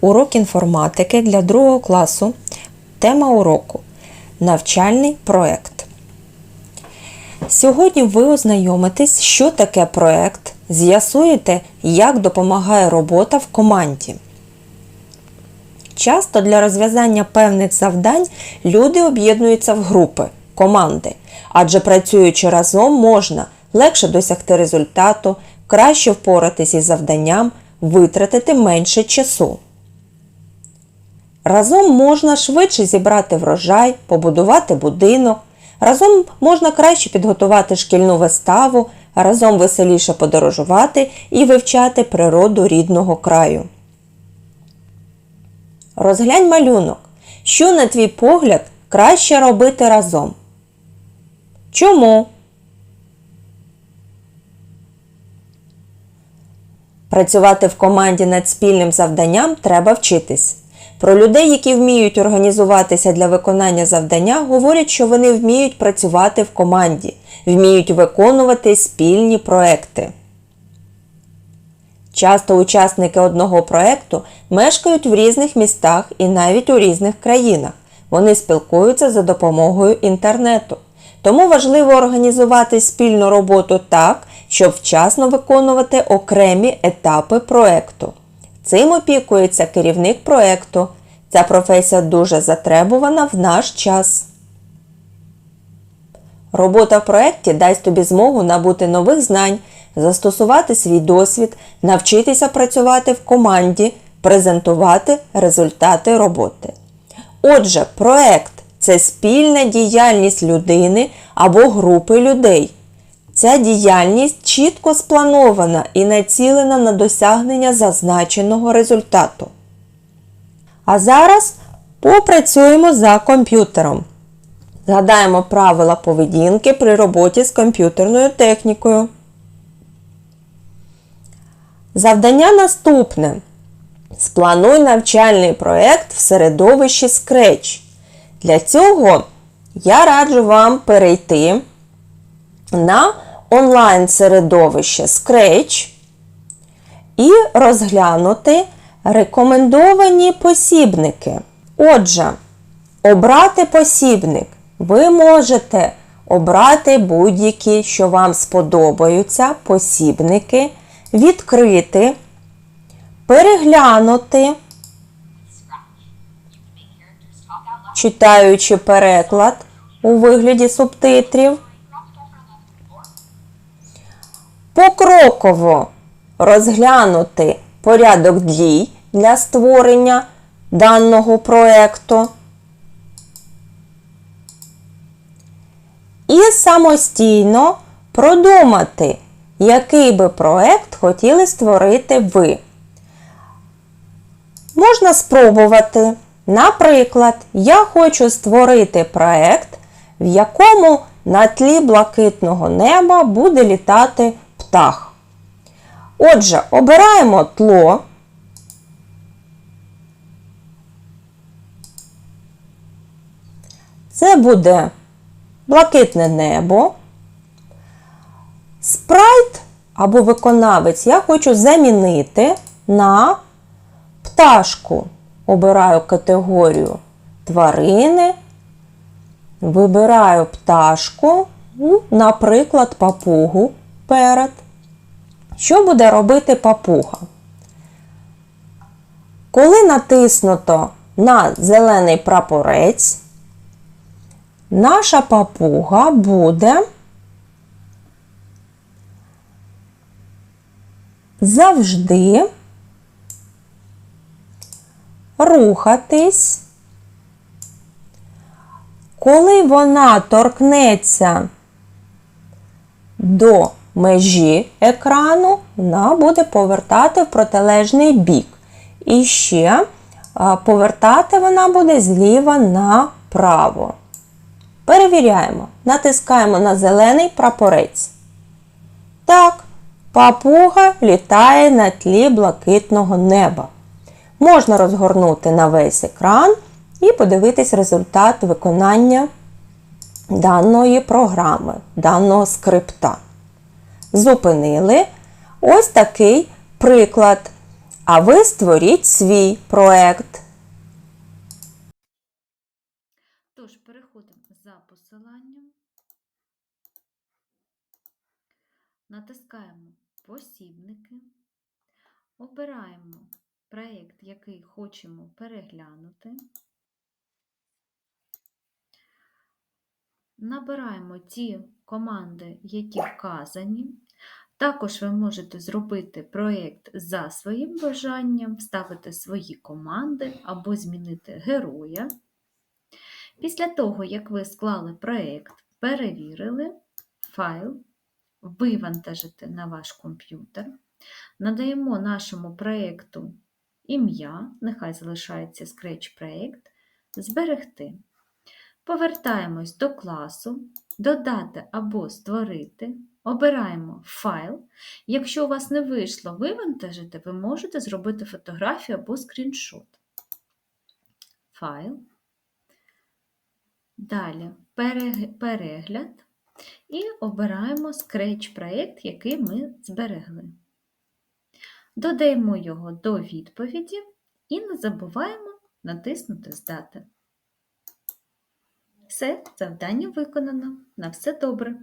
Урок інформатики для другого класу. Тема уроку Навчальний проект. Сьогодні ви ознайомитесь, що таке проект, з'ясуєте, як допомагає робота в команді. Часто для розв'язання певних завдань люди об'єднуються в групи, команди, адже працюючи разом можна легше досягти результату, краще впоратись із завданням, витратити менше часу. Разом можна швидше зібрати врожай, побудувати будинок, разом можна краще підготувати шкільну виставу, разом веселіше подорожувати і вивчати природу рідного краю. Розглянь малюнок. Що, на твій погляд, краще робити разом? Чому? Працювати в команді над спільним завданням треба вчитись. Про людей, які вміють організуватися для виконання завдання, говорять, що вони вміють працювати в команді, вміють виконувати спільні проекти. Часто учасники одного проекту мешкають в різних містах і навіть у різних країнах. Вони спілкуються за допомогою інтернету. Тому важливо організувати спільну роботу так, щоб вчасно виконувати окремі етапи проекту. Цим опікується керівник проекту. Ця професія дуже затребувана в наш час. Робота в проєкті дасть тобі змогу набути нових знань, застосувати свій досвід, навчитися працювати в команді, презентувати результати роботи. Отже, проект це спільна діяльність людини або групи людей. Ця діяльність чітко спланована і націлена на досягнення зазначеного результату. А зараз попрацюємо за комп'ютером. Згадаємо правила поведінки при роботі з комп'ютерною технікою. Завдання наступне. Сплануй навчальний проєкт в середовищі Scratch. Для цього я раджу вам перейти на онлайн-середовище Scratch і розглянути рекомендовані посібники. Отже, обрати посібник. Ви можете обрати будь-які, що вам сподобаються, посібники, відкрити, переглянути, читаючи переклад у вигляді субтитрів. Покроково розглянути порядок дій для створення даного проєкту. І самостійно продумати, який би проєкт хотіли створити ви. Можна спробувати. Наприклад, я хочу створити проєкт, в якому на тлі блакитного неба буде літати птах. Отже, обираємо тло. Це буде блакитне небо. Спрайт або виконавець я хочу замінити на пташку. Обираю категорію тварини, вибираю пташку, наприклад, папугу перед. Що буде робити папуга? Коли натиснуто на зелений прапорець, наша папуга буде завжди рухатись, коли вона торкнеться до межі екрану, вона буде повертати в протилежний бік. І ще повертати вона буде зліва направо. Перевіряємо. Натискаємо на зелений прапорець. Так, папуга літає на тлі блакитного неба. Можна розгорнути на весь екран і подивитись результат виконання даної програми, даного скрипта. Зупинили ось такий приклад. А ви створіть свій проект. Тож переходимо за посиланням, натискаємо посібники, обираємо проєкт, який хочемо переглянути, набираємо ті команди, які вказані. Також ви можете зробити проєкт за своїм бажанням, вставити свої команди або змінити героя. Після того, як ви склали проєкт, перевірили файл, вивантажите на ваш комп'ютер, надаємо нашому проєкту ім'я, нехай залишається Scratch проєкт, зберегти. Повертаємось до класу, додати або створити, обираємо файл. Якщо у вас не вийшло вивантажити, ви можете зробити фотографію або скріншот. Файл. Далі перегляд і обираємо Scratch проєкт, який ми зберегли. Додаємо його до відповіді і не забуваємо натиснути Здати. Все, завдання виконано. На все добре.